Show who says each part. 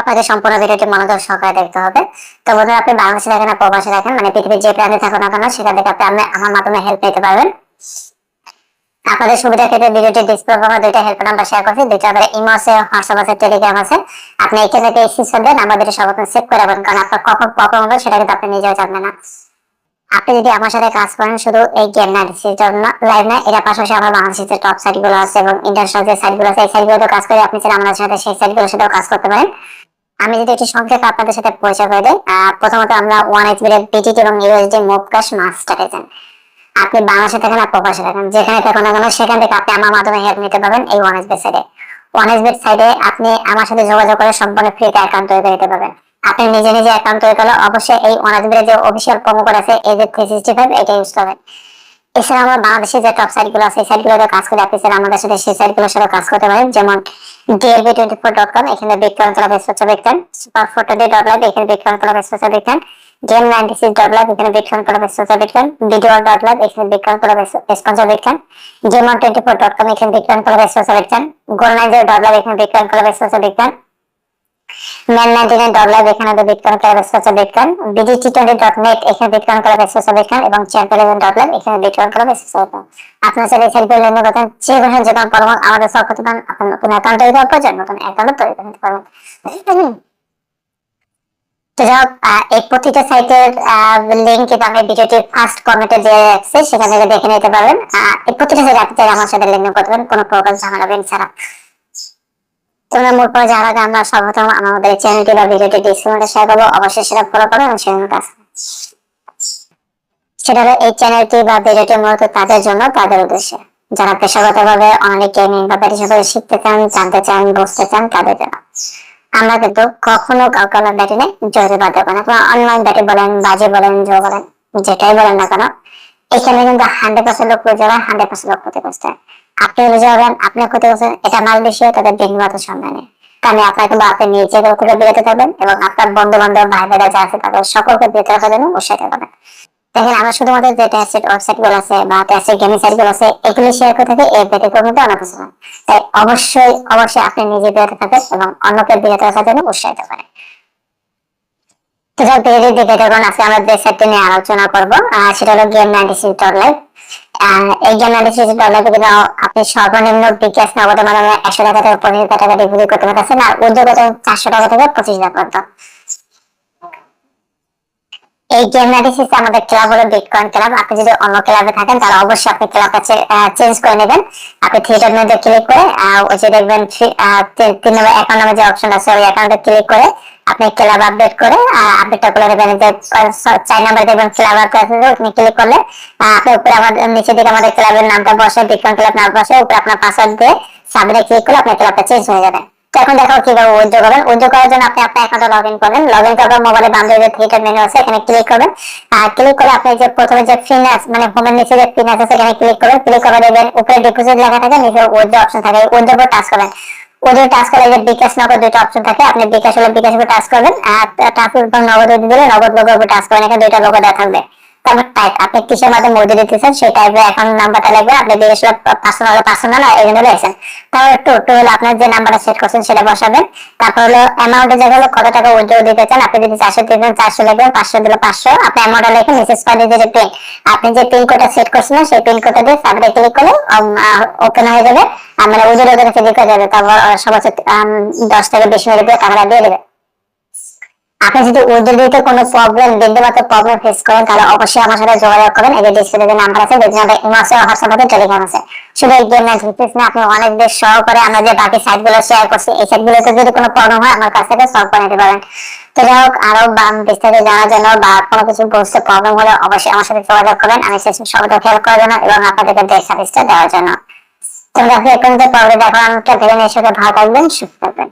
Speaker 1: আপনি মানে সম্পূর্ণ ভিডিওটি মনোযোগ সহকারে দেখতে হবে। তো বন্ধুরা, আপনি বাংলাদেশে দেখেন প্রবাসে দেখেন মানে পৃথিবীর যে প্রান্তে থাকুন না কেন সেখান থেকে আপনি আমার মাধ্যমে হেল্প পেতে পারবেন। আপনাদের সুবিধা ক্ষেত্রে ভিডিওটি ডিসপ্লে করা দুইটা হেল্প নাম্বার শেয়ার করছি। দুইটা আমাদের ইমো হোয়াটসঅ্যাপ আছে টেলিগ্রাম আছে। আপনি এখানে থেকে স্ক্রিনশট দেন নাম্বার দুটো সর্বপ্রথম সেভ করে রাখবেন। কারণ আপনার কখন প্রবলেম হবে, সেটা কিন্তু আপনি নিজেও জানবেন না। আপনি যদি আমার সাথে কাজ করেন, শুধু এই গেম না জন্য লাইভ না এর পাশাপাশি আমার বাংলাদেশের যে টপ সাইটগুলো আছে এবং ইন্টারন্যাশনাল যে সাইটগুলো আছে, এই সাইট গুলোতে কাজ করে আপনি চাইলে আমাদের সাথে সেই সাইটগুলোর সাথেও কাজ করতে পারেন। আমি যদি একটু সংক্ষেপে আপনাদের সাথে পরিচয় করে দিই প্রথমত আমরা ওয়ান এইচ বিলের বিটিটি এবং USD move cash master agent আপনি বাংলাদেশে থাকেন আর প্রবাসে থাকেন, যেখানে থাকুন না কেন, সেখান থেকে আপনি আমার মাধ্যমে হেল্প নিতে পারবেন এই ওয়ান এস সাইডে ওয়ান এস সাইডে আপনি আমার সাথে যোগাযোগ করে সম্পূর্ণ ফ্রিতে অ্যাকাউন্ট তৈরি করে নিতে পারবেন। আপনি নিজে নিজে অ্যাকাউন্ট তৈরি করলে অবশ্যই এই ওয়ান এস যে অফিসিয়াল প্রোমো কোড আছে এই যে থ্রি সিক্সটি ফাইভ এটা ইউজ করবেন এছাড়া আমরা বাংলাদেশে যে টপ সাইট আছে, এই সাইট কাজ করে আপনি আমাদের সাথে সেই সাইট সাথে কাজ করতে পারেন। যেমন DLB twenty four dot com এখানে বিজ্ঞান চলাফেস হচ্ছে বিজ্ঞান সুপার ফোটো ডট লাইভ এখানে বিজ্ঞান চলাফেস হচ্ছে বিজ্ঞান DM ninety six dot live এখানে বিজ্ঞান চলাফেস হচ্ছে বিজ্ঞান ভিডিও ডট লাইভ এখানে বিজ্ঞান চলাফেস স্পন্সর বিজ্ঞান GM twenty four dot com এখানে বিজ্ঞান চলাফেস হচ্ছে বিজ্ঞান goal nine zero dot live এখানে বিজ্ঞান চলাফেস হচ্ছে বিজ্ঞান সেখানে দেখে নিতে পারবেন। প্রতিটা আপনি আমার সাথে লেনদেন করতে পারেন। কোনো প্রকার ঝামেলা ছাড়া। তোমরা মোট পরে যাওয়ার আগে আমরা সর্বপ্রথম আমাদের চ্যানেলটি বা ভিডিওটি ডিসক্রিপশনে শেয়ার করব। অবশ্যই সেটা ফলো করো এবং সেখানে কাজ সেটা হলো এই চ্যানেলটি বা ভিডিওটি মূলত তাদের জন্য, তাদের উদ্দেশ্যে। যারা পেশাগতভাবে অনেক গেমিং বা ব্যাটিং সম্পর্কে শিখতে চান, জানতে চান, বুঝতে চান, তাদের জন্য। আমরা কিন্তু কখনো কাউকে আমরা ব্যাটিংয়ে জড়িত বাদ দেবো না। অনলাইন ব্যাটে বলেন, বাজে বলেন, জো বলেন, যেটাই বলেন না কেন, এখানে কিন্তু হান্ড্রেড পার্সেন্ট লোক যাবেন হান্ড্রেড পার্সেন্ট লোক ক্ষতিগ্রস্ত আপনি বুঝে যাবেন আপনি ক্ষতিগ্রস্ত এটা মাল বেশি তাদের বিঘ্নতা সন্ধানে। কারণ আপনার কিন্তু আপনি নিজে থেকে বিরত থাকবেন এবং আপনার বন্ধু বান্ধব ভাই ভাইরা যা আছে তাদের সকলকে বিরত রাখার জন্য উৎসাহিত করবেন। দেখেন, আমরা শুধুমাত্র যে টেস্টেড ওয়েবসাইটগুলো আছে বা টেস্টেড গেমিং সাইটগুলো আছে, এগুলো শেয়ার করে থাকি এই ব্যতিক্রম অনেক কিছু তাই অবশ্যই অবশ্যই আপনি নিজে বিরত থাকবেন এবং অন্যকে বিরত রাখার জন্য উৎসাহিত করেন। তো যাক ধীরে ধীরে দেখুন আজকে আমরা যে সেটটি নিয়ে আলোচনা করব সেটা হলো গেম নাইনটি সিক্স ডট এই জন্য আপনি সর্বনিম্ন বিকাশ একশো করতে চারশো টাকা থেকে পঁচিশ এই গেম অ্যানালিসিস আমাদের ক্লাব হলো বিটকয়েন ক্লাব আপনি যদি অন্য ক্লাবে থাকেন, তাহলে অবশ্যই আপনি ক্লাবটা চেঞ্জ করে নেবেন। আপনি থিয়েটার মধ্যে ক্লিক করে ওই যে দেখবেন তিন নম্বর অ্যাকাউন্ট নামে যে অপশন আছে, ওই অ্যাকাউন্টে ক্লিক করে আপনি ক্লাব আপডেট করে আপডেটটা করে দেবেন যে চার নাম্বার দেখবেন ক্লাব আপনি ক্লিক করলে আপনি উপরে আমাদের নিচে দিকে আমাদের ক্লাবের নামটা বসে বিটকয়েন ক্লাব নাম বসে, উপরে আপনার পাসওয়ার্ড দিয়ে সাবমিটে ক্লিক করলে আপনার ক্লাবটা চেঞ্জ হয়ে যাবে। এখন দেখো কীভাবে উইথড্র করবেন। উইথড্র করার জন্য আপনি আপনার অ্যাকাউন্টে লগ ইন করবেন। লগ ইন করার মোবাইলে বাম দিকে থ্রিটার মেনু আছে, এখানে ক্লিক করবেন। আর ক্লিক করে আপনি যে প্রথমে যে ফিনান্স মানে হোমের নিচে যে ফিনান্স আছে, এখানে ক্লিক করবেন। ক্লিক করে দেবেন উপরে ডিপোজিট লেখা থাকে, নিচে উইথড্র অপশন থাকে। উইথড্র উপর টাচ করবেন। উইথড্র টাচ করলে যে বিকাশ নগদ দুটো অপশন থাকে, আপনি বিকাশ হলে বিকাশ উপর টাচ করবেন। আর টাচ নগদ দিলে নগদ লোগো উপর টাচ করবেন। এখানে দুইটা লোগো দেওয়া থাকবে। আপনি যে পাঁচশো পাঁচশো। দিয়ে পিন আপনি যে কোডটা সেট করছেন সেই পিন কোডটা দিয়ে সাবরে ক্লিক করলে ওপেন হয়ে যাবে। মানে উইথড্র ওদের কাছে লিখে যাবে। তারপর সবার দশ থেকে বিশ মিনিট টাকাটা দিয়ে দেবে। আপনি যদি দিতে কোনো প্রবলেম বিন্দুমাত্র প্রবলেম ফেস করেন, তাহলে অবশ্যই আমার সাথে যোগাযোগ করেন এই যে ডিসপ্লে নাম্বার আছে, দেখুন আমাদের ইমো আছে হোয়াটসঅ্যাপ আছে টেলিগ্রাম আছে। শুধু এই গেম ম্যাচ ভিত্তিস না, আপনি অনেক বেশ সহ করে আমরা যে বাকি সাইটগুলো শেয়ার করছি, এই সাইটগুলোতে যদি কোনো প্রবলেম হয়, আমার কাছ থেকে সলভ করে নিতে পারেন। তো যাই হোক, আরও বিস্তারিত জানার জন্য বা কোনো কিছু বুঝতে প্রবলেম হলে অবশ্যই আমার সাথে যোগাযোগ করবেন। আমি চেষ্টা সবাই খেয়াল করার জন্য এবং আপনাদেরকে দেশ সার্ভিসটা দেওয়ার জন্য। তোমরা এখন যে পরে দেখো আমাকে ভেবে নিয়ে ভালো থাকবেন, সুস্থ থাকবেন।